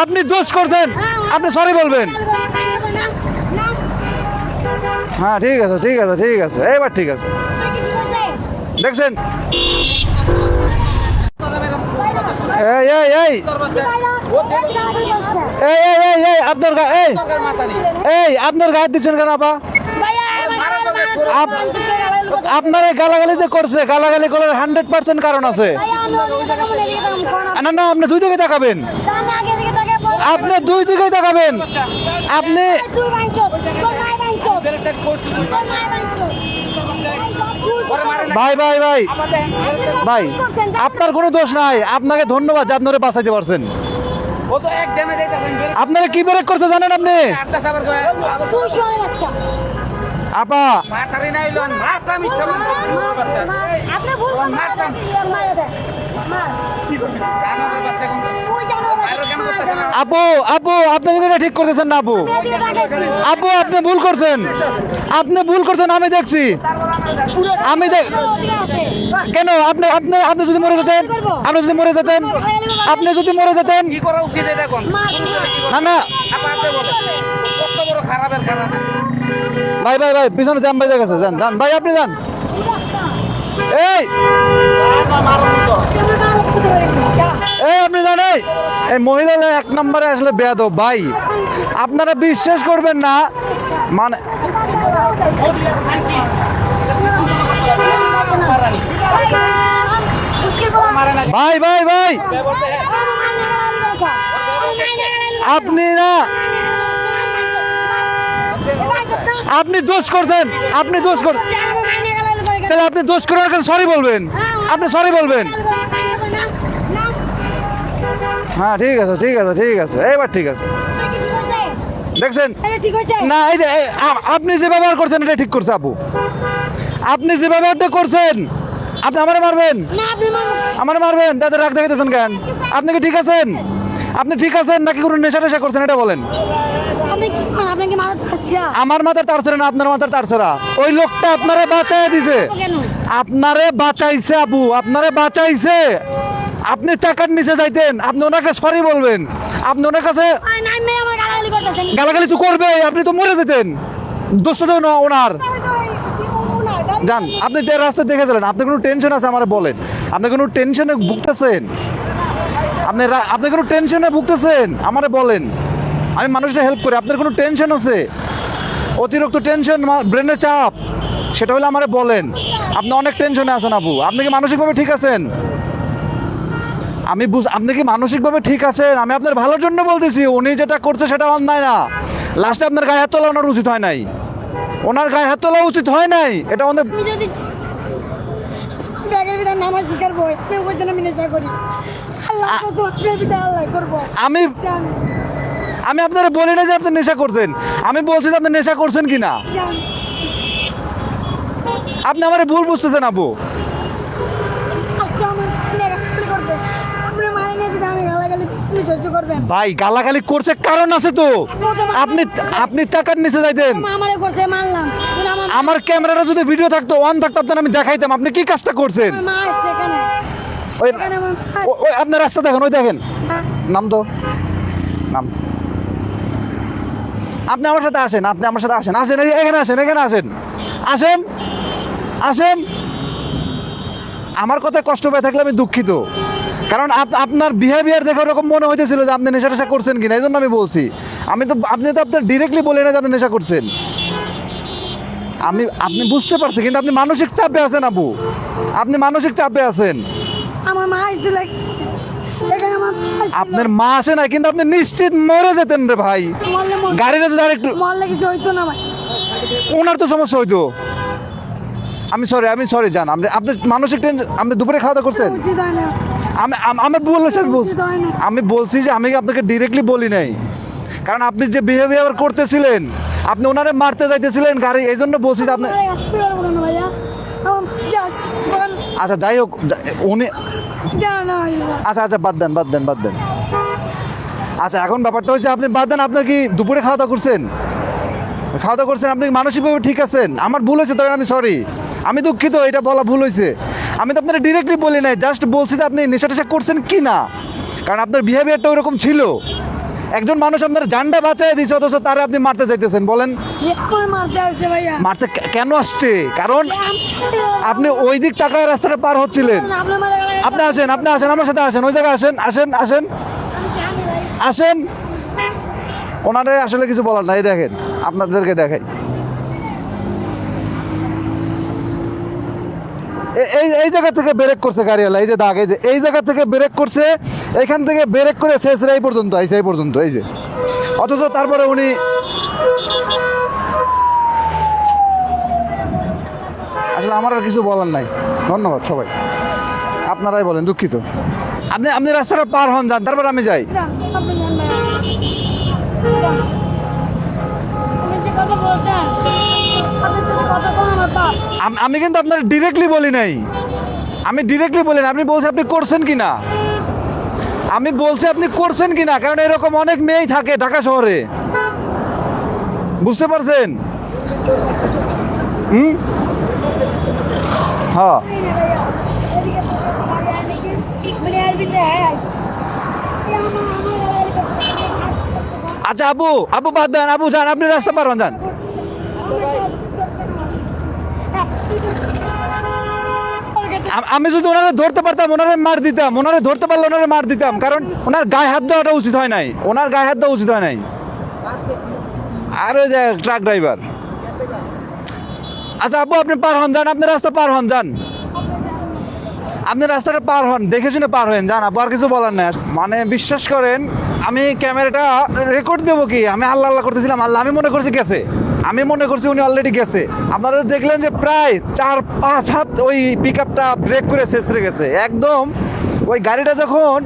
আপনি দোষ করছেন। আপনি সরি বলবেন। হ্যাঁ ঠিক আছে ঠিক আছে ঠিক আছে। এবার ঠিক আছে। দেখছেন? এই এই এই। এই এই এই এই আপনার গা এই। এই আপনার গায়ে দিচ্ছেন কেন আপা? আপনার এই গালাগালি যে করছে গালাগালি করার হান্ড্রেড পার্সেন্ট কারণ আছে। না না আপনি দুই দিকে তাকাবেন। আপনি দুই দিকে তাকাবেন। আপনি ভাই ভাই ভাই। ভাই আপনার কোনো দোষ নাই। আপনাকে ধন্যবাদ যে আপনারা বাঁচাইতে পারছেন। আপনারা কি ব্রেক করতে জানেন আপনি? আপা মান আপু আপু আপনি এটা ঠিক করতেছেন না আপু আপু আপনি ভুল করছেন আপনি ভুল করছেন আমি দেখছি আমি দেখ কেন আপনি আপনি আপনি যদি মরে যেতেন আপনি যদি মরে যেতেন আপনি যদি মরে যেতেন কি করা উচিত এটা কোন না না আপনি বলে কত বড় খারাপের খারাপ ভাই ভাই ভাই, পিছনে জ্যাম ভাই গেছে, যান যান। ভাই, আপনি যান। এই! এই, আপনি জান এই। মহিলা এক নম্বরে আসলে বেয়াদ ভাই। আপনারা বিশ্বাস করবেন না মানে ভাই ভাই ভাই। আপনি না আপনি দোষ করছেন আপনি দোষ কর তাহলে আপনি দোষ করার কাছে সরি বলবেন। আপনি সরি বলবেন। হ্যাঁ ঠিক আছে ঠিক আছে ঠিক আছে। এবার ঠিক আছে। দেখছেন? না আপনি যে ব্যবহার করছেন এটা ঠিক করছে আপু। আপনি যে ব্যবহারটা করছেন আপনি আমারে মারবেন? আমারে মারবেন? তাদের রাগ দেখাতেছেন কেন? আপনি কি ঠিক আছেন? আপনি ঠিক আছেন নাকি কোনো নেশা টেশা করছেন? এটা বলেন। আমার মাথার তার ছেড়ে না আপনার মাথার তার ছেড়া ওই লোকটা আপনারে বাঁচাই দিছে। আপনারে বাঁচাইছে আপু আপনারে বাঁচাইছে। আপনি টাকার নিচে যাইতেন আপনি ওনাকে সরি বলবেন। আপনি ওনার কাছে গালাগালি তো করবে আপনি তো মরে যেতেন। দোষ ওনার। যান আপনি রাস্তা দেখেছিলেন আপনি কোনো টেনশন আছে আমার বলেন। আপনি কোনো টেনশনে ভুগতেছেন? আপনি আপনি কোনো টেনশনে ভুগতেছেন? আমারে বলেন। আমি মানুষটা হেল্প করি। আপনার কোনো টেনশন আছে? অতিরিক্ত টেনশন ব্রেনের চাপ, সেটা হলে আমারে বলেন। আপনি অনেক টেনশনে আছেন আপু আপনি কি মানসিকভাবে ঠিক আছেন? আমি বুঝ আপনি কি মানসিকভাবে ঠিক আছেন? আমি আপনার ভালোর জন্য বলতেছি। উনি যেটা করছে সেটা অন্যায় না। লাস্টে আপনার গায়ে হাত তোলা ওনার উচিত হয় নাই। ওনার গায়ে হাত তোলা উচিত হয় নাই। এটা আমাদের নামাজ শিকার বই ওই জন্য আমি করি। আমি আমি আপনারা বলি না যে আপনি নেশা করছেন। আমি বলছি যে আপনি নেশা করছেন কি না আপনি আমার ভুল বুঝতেছেন আপু ভাই গালাগালি করছে কারণ আছে তো। আপনি আপনি টাকার নিচে যাইতেন। আমার ক্যামেরাটা যদি ভিডিও থাকতো ওয়ান থাকতো আপনার আমি দেখাইতাম। আপনি কি কাজটা করছেন? ওই ওই আপনার রাস্তা দেখেন ওই দেখেন। নাম তো। নাম। আপনি আমার সাথে আসেন আপনি আমার সাথে আসেন। আসেন এখানে আসেন এখানে আসেন। আসেন আসেন। আমার কথায় কষ্ট পেয়ে থাকলে আমি দুঃখিত। কারণ আপ- আপনার বিহেভিয়ার দেখে ওরকম মনে হইতেছিল যে আপনি নেশা টেশা করছেন কিনা এই জন্য আমি বলছি। আমি তো আপনি তো আপনার ডিরেক্টলি বলে না যে আপনি নেশা করছেন। আমি আপনি বুঝতে পারছি কিন্তু আপনি মানসিক চাপে আছেন আপু আপনি মানসিক চাপে আছেন। আমার মা আসছিল এখানে আমার আপনার মা আসে না কিন্তু আপনি নিশ্চিত মরে যেতেন রে ভাই। মরলে মর- গাড়িটা যদি আরেকটু মরলে কিছু হইতো না ভাই। ওনার তো সমস্যা হইতো। আমি সরি আমি সরি জান আপনি আপনি মানসিক টেনশন আপনি দুপুরে খাওয়া দাওয়া করছেন? উচিত হয় না। আমি আম- আমি বলেছি আমি বলছি না। আমি বলছি যে আমি আপনাকে ডিরেক্টলি বলি নাই। কারণ আপনি যে বিহেভিয়ার করতেছিলেন আপনি ওনারে মারতে যাইতেছিলেন গাড়ি এই জন্য বলছি যে আপনি আমার আসতে পারব না ভাইয়া। আমার আচ্ছা যাই হোক উনি আচ্ছা আচ্ছা বাদ দেন বাদ দেন বাদ দেন। আচ্ছা এখন ব্যাপারটা হচ্ছে আপনি বাদ দেন আপনার কি দুপুরে খাওয়া দাওয়া করছেন? খাওয়া দাওয়া করছেন আপনি মানসিকভাবে ঠিক আছেন? আমার ভুল হয়েছে তখন আমি সরি আমি দুঃখিত এটা বলা ভুল হয়েছে। আমি তো আপনার ডিরেক্টলি বলি নাই জাস্ট বলছি যে আপনি নেশা টেশা করছেন কি না কারণ আপনার বিহেভিয়ারটা ওরকম ছিল। একজন মানুষ আপনার জানটা বাঁচাই দিছে অথচ তারে আপনি মারতে চাইতেছেন বলেন। মারতে কেন আসছে? কারণ আপনি ওই দিক তাকায় রাস্তাটা পার হচ্ছিলেন। আপনি আসেন আপনি আসেন আমার সাথে আসেন ওই জায়গায় আসেন আসেন আসেন। আসেন। ওনারে আসলে কিছু বলার নাই দেখেন আপনাদেরকে দেখাই। এই এই জায়গা থেকে ব্রেক করছে গাড়িওয়ালা, এই যে দাগ, এই যে এই জায়গা থেকে ব্রেক করছে, এখান থেকে ব্রেক করে শেষ এই পর্যন্ত, এই এই পর্যন্ত, এই যে। অথচ তারপরে উনি আসলে আমার আর কিছু বলার নাই। ধন্যবাদ সবাই। আপনারাই বলেন, দুঃখিত। আপনি আপনি রাস্তাটা পার হন, যান, তারপর আমি যাই। কথা বলছেন আপনার সাথে কথা বলা আমার পাপ আম- কিন্তু আপনার ডিরেক্টলি বলি নাই। আমি ডিরেক্টলি বলি না আপনি বলছেন আপনি করছেন কি না আমি বলছি আপনি করছেন কি না কারণ এরকম অনেক মেয়েই থাকে ঢাকা শহরে। বুঝতে পারছেন? হুম? হ্যাঁ। আচ্ছা আবু আবু বাদ দেন। আবু, যান, আপনি রাস্তা পারবেন যান। আম- যদি ওনারে ধরতে পারতাম, ওনারে মার দিতাম, ওনারে ধরতে পারলে ওনারে মার দিতাম, কারণ ওনার গায়ে হাত দেওয়াটা উচিত হয় নাই। ওনার গায়ে হাত দেওয়া উচিত হয় নাই। আর ওই যে ট্রাক ড্রাইভার। আচ্ছা আপু, আপনি পার হন, যান, আপনি রাস্তা পার হন, যান। আপনি রাস্তাটা পার হন, দেখে শুনে পার হন যান আব্বু আর কিছু বলার নেই। মানে বিশ্বাস করেন, আমি ক্যামেরাটা রেকর্ড দেবো কি? আমি আল্লাহ আল্লাহ করতেছিলাম, আল্লাহ, আমি মনে করছি গেছে। আমি মনে করছি উনি অলরেডি গেছে। আপনারা দেখলেন যে প্রায় চার, পাঁচ হাত ওই পিক আপটা ব্রেক করে শেষ গেছে। একদম ওই গাড়িটা যখন